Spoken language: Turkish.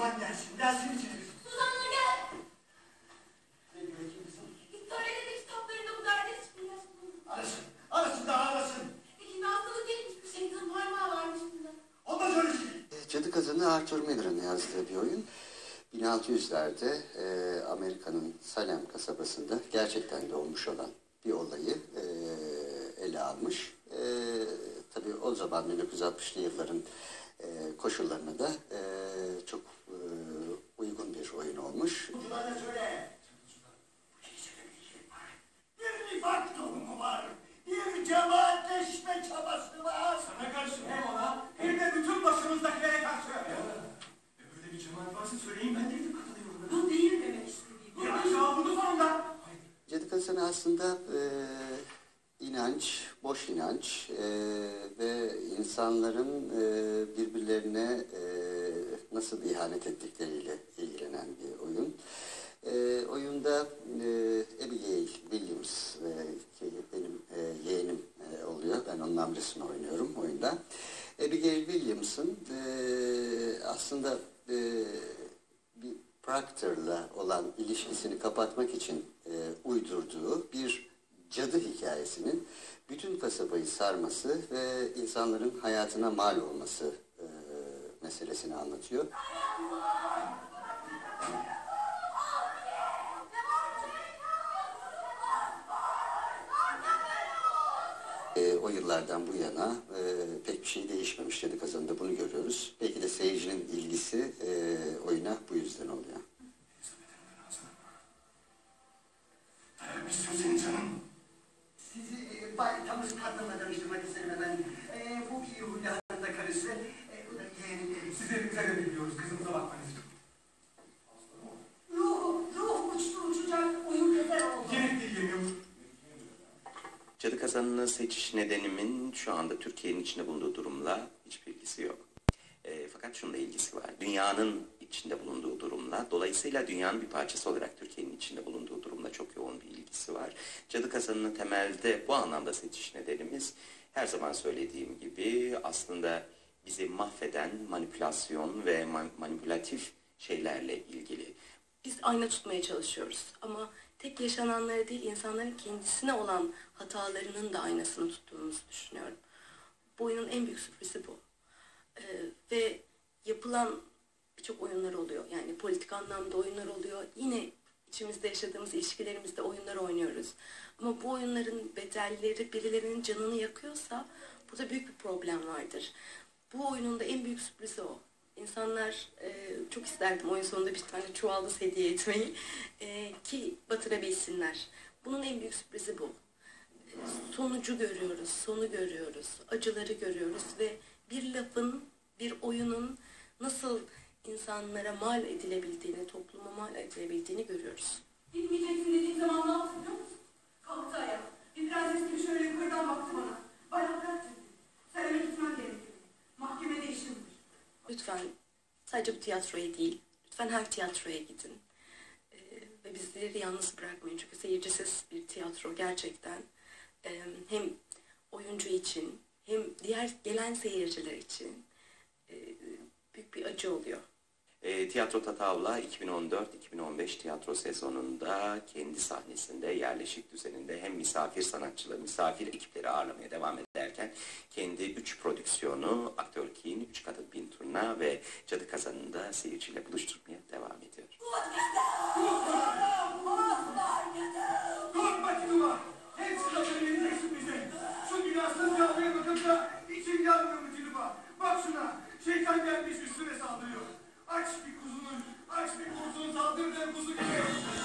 Aman dersin, çevir. Suzan'la gel. Ne diyor ki kızım? Victoria'nın kitaplarında bu derde hiçbir yer bulunmuyor. Arasın, arasın da arasın. Peki bir hastalık değilmiş bir şeytan parmağı varmış bunda. Öyle şey. Cadı Kazanı Arthur Miller'ın yazdığı bir oyun. 1600'lerde e, Amerika'nın Salem kasabasında gerçekten de olmuş olan bir olayı e, ele almış. E, tabii o zaman 1960'lı yılların e, koşullarına da e, çok e, uygun bir oyun olmuş. Bana söyle. Bir söylemeyecek var. Bir nifak tohumu var. Bir cemaatleşme çabası var. Sana karşı hem ona hem de bütün başımızdakilere karşı. Öbürde bir cemaat varsa söyleyin ben de gidip katılıyorum. Bu değil demek istediğim. Ya cevabını sonunda. Cadı Kazanı aslında e, inanç, boş inanç e, ve insanların e, birbirlerine e, nasıl ihanet ettikleriyle. Oyunda e, Abigail Williams e, ki benim e, yeğenim e, oluyor. Ben onun amcasını oynuyorum oyunda. Abigail Williams'ın e, aslında e, bir Proctor'la olan ilişkisini kapatmak için e, uydurduğu bir cadı hikayesinin bütün kasabayı sarması ve insanların hayatına mal olması e, meselesini anlatıyor. E, o yıllardan bu yana e, pek bir şey değişmemiş cadı kazanında bunu görüyoruz. Belki de seyircinin ilgisi e, oyuna bu yüzden oluyor. Canım. Sizi e, tanıştırmak isterim efendim. E, bu da karısı. Cadı kazanını seçiş nedenimin şu anda Türkiye'nin içinde bulunduğu durumla hiçbir ilgisi yok. E, fakat şununla ilgisi var. Dünyanın içinde bulunduğu durumla, dolayısıyla dünyanın bir parçası olarak Türkiye'nin içinde bulunduğu durumla çok yoğun bir ilgisi var. Cadı kazanını temelde bu anlamda seçiş nedenimiz her zaman söylediğim gibi aslında bizi mahveden manipülasyon ve man- manipülatif şeylerle ilgili. Biz ayna tutmaya çalışıyoruz ama tek yaşananları değil insanların kendisine olan hatalarının da aynasını tuttuğumuzu düşünüyorum. Bu oyunun en büyük sürprizi bu. Ee, ve yapılan birçok oyunlar oluyor. Yani politik anlamda oyunlar oluyor. Yine içimizde yaşadığımız ilişkilerimizde oyunlar oynuyoruz. Ama bu oyunların bedelleri birilerinin canını yakıyorsa burada büyük bir problem vardır. Bu oyunun da en büyük sürprizi o. İnsanlar e, çok isterdim oyun sonunda bir tane çuvaldız hediye etmeyi e, ki batırabilsinler. Bunun en büyük sürprizi bu. E, sonucu görüyoruz, sonu görüyoruz, acıları görüyoruz ve bir lafın, bir oyunun nasıl insanlara mal edilebildiğini, topluma mal edilebildiğini görüyoruz. Gitmeyeceksin dediğim zaman ne yaptı biliyor musun? Kalktı ayağa. Bir prenses gibi şöyle yukarıdan baktı bana. Sadece bu tiyatroya değil, lütfen her tiyatroya gidin. Ee, ve bizleri yalnız bırakmayın çünkü seyircisiz bir tiyatro gerçekten e, hem oyuncu için hem diğer gelen seyirciler için e, büyük bir acı oluyor. E, Tiyatro Tatavla 2014-2015 tiyatro sezonunda kendi sahnesinde yerleşik düzeninde hem misafir sanatçıları, misafir ekipleri ağırlamaya devam ederken kendi üç prodüksiyonu Aktör Kin, Üç Kadın Bin Turna ve Cadı Kazanı'nda seyirciyle buluşturmaya devam ediyor. Bak şuna. Şeytan gelmiş üstüne saldırıyor. Aç bir kuzunun, aç bir kuzunun saldırdığı kuzu gibi.